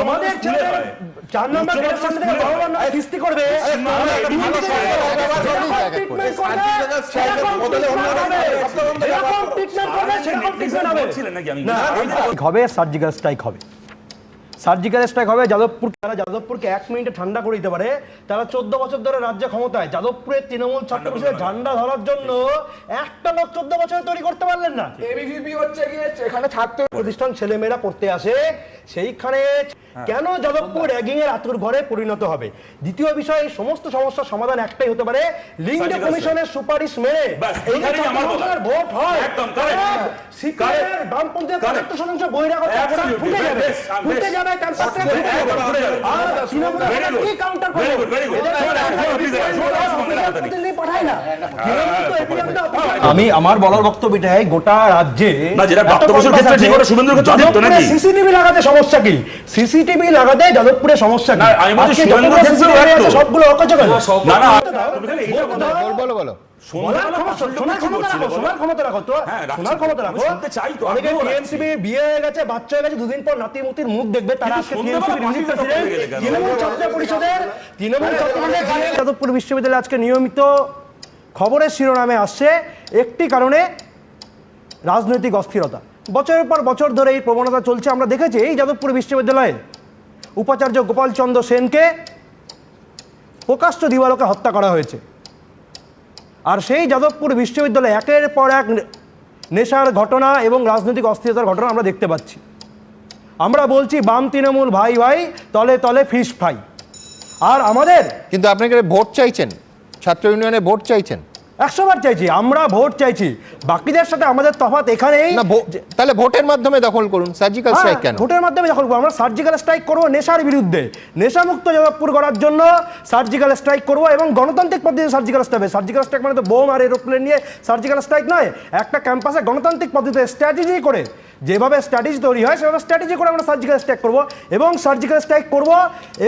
আমাদের হয়। চার নম্বর সামনে থেকে কিস্তি করবে হয়। না, হবে সার্জিক্যাল স্ট্রাইক হবে সার্জিক্যাল স্ট্রাইক হবে যাদবপুর তারা যাদবপুরকে এক মিনিটে ঠান্ডা করে দিতে পারে তারা চোদ্দ বছর ধরে রাজ্য ক্ষমতায়। যাদবপুরের তৃণমূল ছাত্র পরিষদের ঝান্ডা ধরার জন্য একটা লোক চোদ্দ বছর তৈরি করতে পারলেন না। এবিভিপি হচ্ছে গিয়ে এখানে ছাত্র প্রতিষ্ঠান ছেলেমেয়েরা পড়তে আসে সেইখানে কেন যাদবপুর র্যাগিং এর আতুর ঘরে পরিণত হবে? দ্বিতীয় বিষয় এই সমস্ত সমস্যার সমাধান একটাই হতে পারে লিঙ্গ কমিশনের সুপারিশ মেনে। ভোট হয় Correct. শতাংশ বহিরাগত ফুটে যাবে। ফুটে যাবে হ্যাঁ, আমি আমার বলার বক্তব্য এটাই গোটা রাজ্যে? সিসিটিভি লাগাতে সমস্যা কি সিসিটিভি লাগাতে যাদবপুরে সমস্যা কি সবগুলো বলো। বলো হ্যাঁ, হয়ে হয়ে দুদিন পর মুখ দেখবে তারা? তৃণমূল বিশ্ববিদ্যালয়ে আজকে নিয়মিত খবরের শিরোনামে আসছে। একটি কারণে রাজনৈতিক অস্থিরতা। বছরের পর বছর ধরে এই প্রবণতা চলছে। আমরা দেখেছি এই যাদবপুর বিশ্ববিদ্যালয়ে উপাচার্য গোপালচন্দ্র সেনকে প্রকাশ্য দিবালোকে হত্যা করা হয়েছে। আর সেই যাদবপুর বিশ্ববিদ্যালয়ে একের পর এক নেশার ঘটনা এবং রাজনৈতিক অস্থিরতার ঘটনা আমরা দেখতে পাচ্ছি। আমরা বলছি, বাম তৃণমূল ভাই ভাই, তলে তলে ফিস ফ্রাই। আর আমাদের কিন্তু আপনাকে ভোট চাইছেন, ছাত্র ইউনিয়নে ভোট চাইছেন। একশো বার চাইছি আমরা ভোট চাইছি। বাকিদের সাথে আমাদের তফাৎ এখানেই। না তাহলে ভোটের মাধ্যমে দখল করুন সার্জিক্যাল স্ট্রাইক কেন? ভোটের মাধ্যমে দখল করব আমরা সার্জিক্যাল স্ট্রাইক করব নেশার বিরুদ্ধে। নেশামুক্ত যাদবপুর করার জন্য সার্জিক্যাল স্ট্রাইক করব এবং গণতান্ত্রিক পদ্ধতিতে সার্জিক্যাল স্ট্রাইক হবে। সার্জিক্যাল স্ট্রাইক মানে তো বোম আর এরোপ্লেন নিয়ে সার্জিক্যাল স্ট্রাইক নয় একটা ক্যাম্পাসে গণতান্ত্রিক পদ্ধতিতে স্ট্র্যাটেজি করে যেভাবে স্ট্র্যাটেজি তৈরি হয় সেভাবে স্ট্র্যাটেজি করে আমরা সার্জিক্যাল স্ট্রাইক করব এবং সার্জিক্যাল স্ট্রাইক করব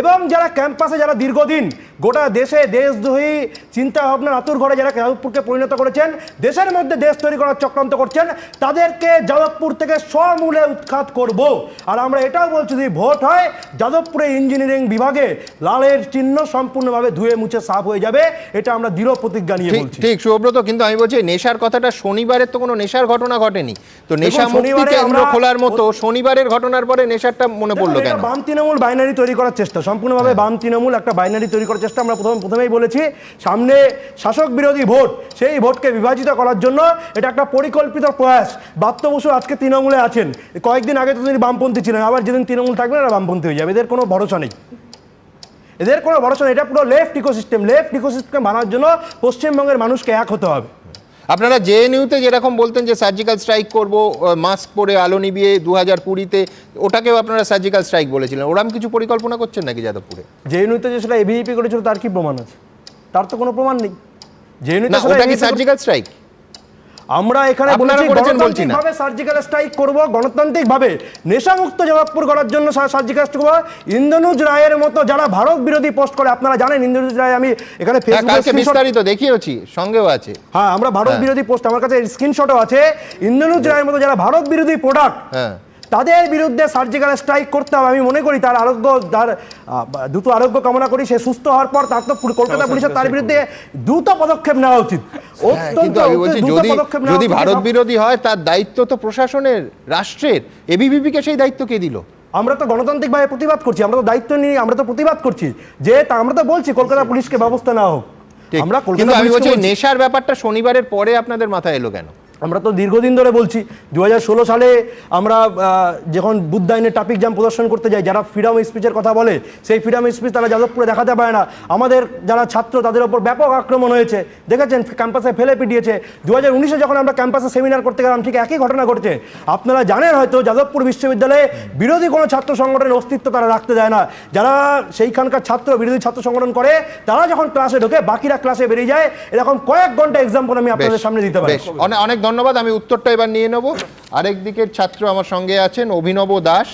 এবং যারা ক্যাম্পাসে যারা দীর্ঘদিন গোটা দেশে দেশদ্রোহী চিন্তা ভাবনার আতুর ঘরে যারা যাদবপুরকে পরিণত করেছেন দেশের মধ্যে দেশ তৈরি করার চক্রান্ত করছেন তাদেরকে যাদবপুর থেকে সমূলে উৎখাত করব। আর আমরা এটাও বলছি যদি ভোট হয় যাদবপুরে ইঞ্জিনিয়ারিং বিভাগে লালের চিহ্ন সম্পূর্ণভাবে ধুয়ে মুছে সাফ হয়ে যাবে এটা আমরা দৃঢ় প্রতিজ্ঞা নিয়ে বলছি। ঠিক সুব্রত কিন্তু আমি বলছি নেশার কথাটা শনিবারের তো কোনো নেশার ঘটনা ঘটেনি। তো নেশা মুক্তি শনিবারে কেন্দ্র আমরা- খোলার মতো শনিবারের ঘটনার পরে নেশারটা মনে পড়ল কেন? বাম তৃণমূল বাইনারি তৈরি করার চেষ্টা সম্পূর্ণভাবে বাম তৃণমূল একটা বাইনারি তৈরি করার চেষ্টা। আমরা প্রথম প্রথমেই বলেছি, সামনে শাসক বিরোধী ভোট, সেই ভোটকে বিভাজিত করার জন্য এটা একটা পরিকল্পিত প্রয়াস। বাপ্ত বসু আজকে তৃণমূলে আছেন। কয়েকদিন আগে তো তিনি বামপন্থী ছিলেন, আবার যেদিন তৃণমূল থাকবেন এরা বামপন্থী হয়ে যাবে। এদের কোনো ভরসা নেই। এদের কোনো ভরসা নেই। এটা পুরো লেফট ইকোসিস্টেম লেফট ইকোসিস্টেম বানার জন্য পশ্চিমবঙ্গের মানুষকে এক হতে হবে। আপনারা জেএনইউতে যেরকম বলতেন যে সার্জিক্যাল স্ট্রাইক করব মাস্ক পরে আলো নিবিয়ে দু হাজার কুড়িতে ওটাকেও আপনারা সার্জিক্যাল স্ট্রাইক বলেছিলেন। ওরম কিছু পরিকল্পনা করছেন নাকি যাদবপুরে? জেএনইউতে যে সেটা এভিপি করেছিল তার কি প্রমাণ আছে? তার তো কোনো প্রমাণ নেই। জেএনইউতে সার্জিক্যাল স্ট্রাইক আমরা এখানে বলেছি। গণতান্ত্রিকভাবে সার্জিক্যাল স্ট্রাইক করব গণতান্ত্রিকভাবে। নেশামুক্ত জবাবপুর করার জন্য সার্জিক্যাল স্ট্রাইক করব। ইন্দ্রনুজ রায়ের মতো যারা ভারত বিরোধী পোস্ট করে আপনারা জানেন ইন্দ্রনুজ রায় আমি এখানে হ্যাঁ, ফেসবুকে বিস্তারিত দেখিয়েছি সঙ্গেও আছে। হ্যাঁ আমরা ভারত হ্যাঁ। বিরোধী পোস্ট আমার কাছে স্ক্রিনশটও আছে। ইন্দ্রনুজ রায়ের মতো যারা ভারত বিরোধী প্রোডাক্ট হ্যাঁ। তাদের বিরুদ্ধে সার্জিক্যাল স্ট্রাইক করতে হবে। আমি মনে করি তার আরোগ্য তার দ্রুত আরোগ্য কামনা করি। সে সুস্থ হওয়ার পর তার তো কলকাতা পুলিশের তার বিরুদ্ধে দ্রুত পদক্ষেপ নেওয়া উচিত। হ্যাঁ, অত্যন্ত কিন্তু আমি বলছি দ্রুত যদি। ভারত বিরোধী হয় তার দায়িত্ব তো প্রশাসনের রাষ্ট্রের। এবিভিপিকে সেই দায়িত্ব কে দিল? আমরা তো গণতান্ত্রিকভাবে প্রতিবাদ করছি। আমরা তো দায়িত্ব নিয়ে আমরা তো প্রতিবাদ করছি। যে তা আমরা তো বলছি কলকাতা পুলিশকে ব্যবস্থা নেওয়া হোক। আমরা কিন্তু কলকাতা আমি বলছি- নেশার ব্যাপারটা শনিবারের পরে আপনাদের মাথায় এলো কেন? আমরা তো দীর্ঘদিন ধরে বলছি দু হাজার ষোলো সালে আমরা যখন বুদ্ধাইনের ট্রাফিক জ্যাম প্রদর্শন করতে যাই যারা ফ্রিডম স্পিচের কথা বলে সেই ফ্রিডম স্পিচ তারা যাদবপুরে দেখাতে পারে না। আমাদের যারা ছাত্র তাদের ওপর ব্যাপক আক্রমণ হয়েছে। দেখেছেন ক্যাম্পাসে ফেলে পিটিয়েছে। দু হাজার উনিশে যখন আমরা ক্যাম্পাসে সেমিনার করতে গেলাম ঠিক একই ঘটনা ঘটছে। আপনারা জানেন হয়তো যাদবপুর বিশ্ববিদ্যালয়ে বিরোধী কোনো ছাত্র সংগঠনের অস্তিত্ব তারা রাখতে দেয় না। যারা সেইখানকার ছাত্র বিরোধী ছাত্র সংগঠন করে তারা যখন ক্লাসে ঢোকে বাকিরা ক্লাসে বেরিয়ে যায়। এরকম কয়েক ঘণ্টা এক্সাম্পল আমি আপনাদের সামনে দিতে পারি। অনেক ধন্যবাদ আমি উত্তরটা এবার নিয়ে নেব। আরেক দিকের ছাত্র আমার সঙ্গে আছেন অভিনব দাস।